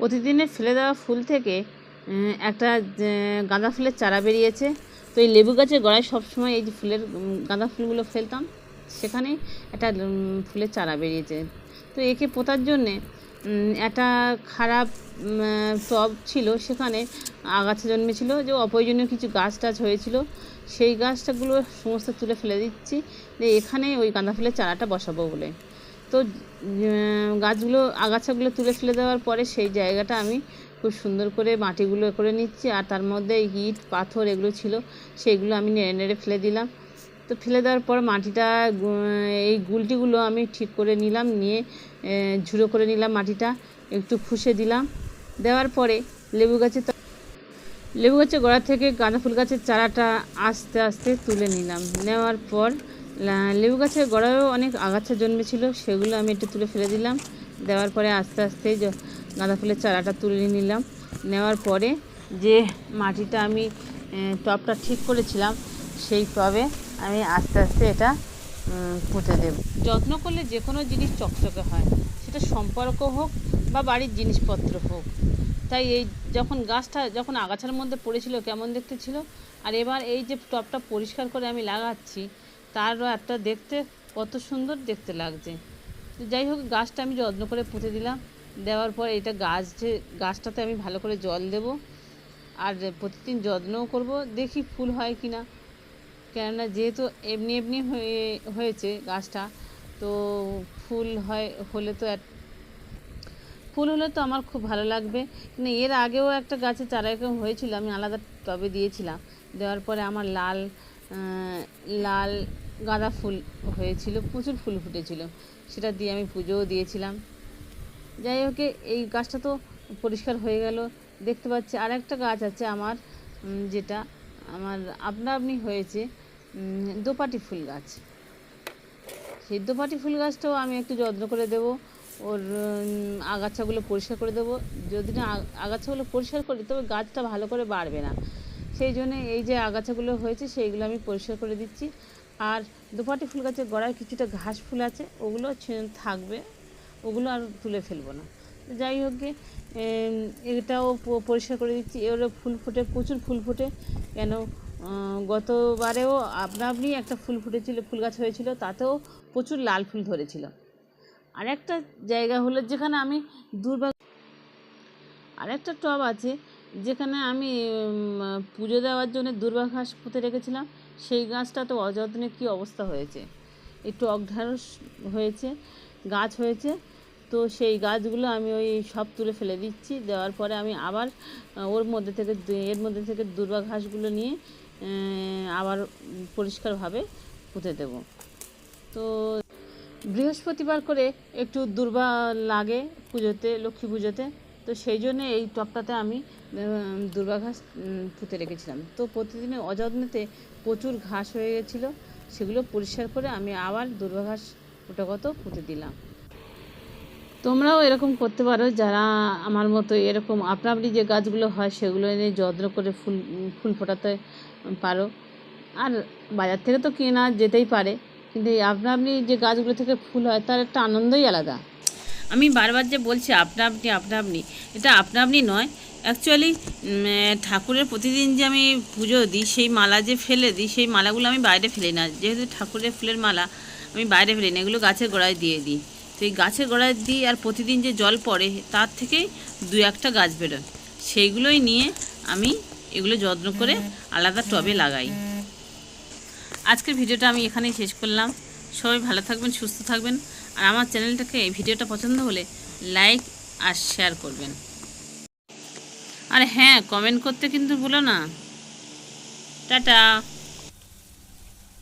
প্রতিদিনের ফেলে দেওয়া ফুল থেকে একটা গাঁদা ফুলের চারা বেরিয়েছে। তো এই লেবু গাছের গোড়ায় সবসময় এই যে ফুলের গাঁদা ফুলগুলো ফেলতাম সেখানেই একটা ফুলের চারা বেরিয়েছে। তো একে পোতার জন্যে একটা খারাপ টব ছিল, সেখানে আগাছা জন্মেছিল, যে অপ্রয়োজনীয় কিছু গাছ টাছ হয়েছিল, সেই গাছটাগুলো সমস্ত তুলে ফেলে দিচ্ছি যে এখানে ওই গাঁদা ফুলের চারাটা বসাবো বলে। তো গাছগুলো, আগাছাগুলো তুলে ফেলে দেওয়ার পরে সেই জায়গাটা আমি খুব সুন্দর করে মাটিগুলো করে নিচ্ছি। আর তার মধ্যে ইট, পাথর এগুলো ছিল সেইগুলো আমি নেড়ে নেড়ে ফেলে দিলাম। তো ফেলে দেওয়ার পর মাটিটা এই গুলটিগুলো আমি ঠিক করে নিলাম, নিয়ে ঝুড়ো করে নিলাম মাটিটা, একটু ফুষে দিলাম। দেওয়ার পরে লেবু গাছে লেবু গাছের গোড়া থেকে গাঁদা ফুল গাছের চারাটা আস্তে আস্তে তুলে নিলাম। নেওয়ার পর লেবু গাছের গোড়ায়ও অনেক আগাছা জন্মেছিল সেগুলো আমি একটু তুলে ফেলে দিলাম। দেওয়ার পরে আস্তে আস্তে গাঁদা ফুলের চারাটা তুলে নিলাম। নেওয়ার পরে যে মাটিটা আমি এ, টবটা ঠিক করেছিলাম সেই টবে আমি আস্তে আস্তে এটা পুঁতে দেব। যত্ন করলে যে কোনো জিনিস চকচকে হয় সেটা সম্পর্ক হোক বা বাড়ির জিনিসপত্র হোক। তাই এই যখন গাছটা যখন আগাছার মধ্যে পড়েছিল কেমন দেখতে ছিল? আর এবার এই যে টবটা পরিষ্কার করে আমি লাগাচ্ছি তারও একটা দেখতে কত সুন্দর দেখতে লাগছে। তো যাই হোক, গাছটা আমি যত্ন করে পুঁতে দিলাম। দেওয়ার পর এটা গাছ যে, গাছটাতে আমি ভালো করে জল দেব। আর প্রতিদিন যত্নও করব। দেখি ফুল হয় কি না কেননা যেহেতু এমনি এমনি হয়ে, হয়েছে গাছটা, তো ফুল হয়, হলে তো ফুল হলে তো আমার খুব ভালো লাগবে। কিন্তু এর আগেও একটা গাছে চারা এরকম হয়েছিল, আমি আলাদা টবে দিয়েছিলাম। দেওয়ার পরে আমার লাল লাল গাঁদা ফুল হয়েছিল, প্রচুর ফুল ফুটেছিল। সেটা দিয়ে আমি পুজোও দিয়েছিলাম। যাই হোক, এই গাছটা তো পরিষ্কার হয়ে গেল। দেখতে পাচ্ছি আর একটা গাছ আছে আমার যেটা আমার আপনা আপনি হয়েছে দোপাটি ফুল গাছ। সেই দোপাটি ফুল গাছটাও আমি একটু যত্ন করে দেব, ওর আগাছাগুলো পরিষ্কার করে দেবো। যদি না আগাছাগুলো পরিষ্কার করি, তবে গাছটা ভালো করে বাড়বে না। সেই জন্য এই যে আগাছাগুলো হয়েছে সেইগুলো আমি পরিষ্কার করে দিচ্ছি। আর দুপাটি ফুল গাছের গোড়ায় কিছুটা ঘাস ফুল আছে ওগুলো থাকবে। ওগুলো আর তুলে ফেলব না। যাই হোক গে, এটাও পরিষ্কার করে দিচ্ছি। এরও ফুল ফুটে প্রচুর ফুল ফোটে। কেন গতবারেও আপনা আপনি একটা ফুল ফুটেছিল ফুল গাছ হয়েছিল তাতেও প্রচুর লাল ফুল ধরেছিল। আর একটা জায়গা হলো যেখানে আমি দুর্বা আরেকটা টব আছে যেখানে আমি পুজো দেওয়ার জন্য দুর্বা ঘাস পুঁতে রেখেছিলাম, সেই গাছটা তো অযত্নে কী অবস্থা হয়েছে? একটু অঘ্রাণস হয়েছে, গাছ হয়েছে, তো সেই গাছগুলো আমি ওই সব তুলে ফেলে দিচ্ছি। দেওয়ার পরে আমি আবার ওর মধ্যে থেকে এর মধ্যে থেকে দুর্বা ঘাসগুলো নিয়ে আবার পরিষ্কারভাবে পুঁতে দেবো। তো বৃহস্পতিবার করে একটু দুর্বা লাগে পুজোতে, লক্ষ্মী পুজোতে। তো সেই জন্য এই টবটাতে আমি দুর্বা ঘাস পুঁতে রেখেছিলাম। তো প্রতিদিনের অযত্নেতে প্রচুর ঘাস হয়ে গেছিল, সেগুলো পরিষ্কার করে আমি আবার দুর্বা ঘাস ওটাগত পুঁতে দিলাম। তোমরাও এরকম করতে পারো, যারা আমার মতো এরকম আপনা আপনি যে গাছগুলো হয় সেগুলো এনে যত্ন করে ফুল ফুল ফোটাতে পারো। আর বাজার থেকে তো কেনা যেতেই পারে, কিন্তু এই আপনা আপনি যে গাছগুলো থেকে ফুল হয় তার একটা আনন্দই আলাদা। আমি বারবার যে বলছি, আপনা আপনি আপনা আপনি, এটা আপনা আপনি নয়। অ্যাকচুয়ালি ঠাকুরের প্রতিদিন যে আমি পুজো দিই, সেই মালা যে ফেলে দিই, সেই মালাগুলো আমি বাইরে ফেলি না। যেহেতু ঠাকুরের ফুলের মালা, আমি বাইরে ফেলি না, এগুলো গাছের গোড়ায় দিয়ে দিই। তো এই গাছের গোড়ায় দিই আর প্রতিদিন যে জল পড়ে, তার থেকেই দু একটা গাছ বেরোয়। সেইগুলোই নিয়ে আমি এগুলো যত্ন করে আলাদা টবে লাগাই। আজকের ভিডিওটা আমি এখানেই শেষ করলাম। সবাই ভালো থাকবেন, সুস্থ থাকবেন। আর আমার চ্যানেলটাকে এই ভিডিওটা পছন্দ হলে লাইক আর শেয়ার করবেন। আর হ্যাঁ কমেন্ট করতে কিন্তু ভুলো না। টাটা।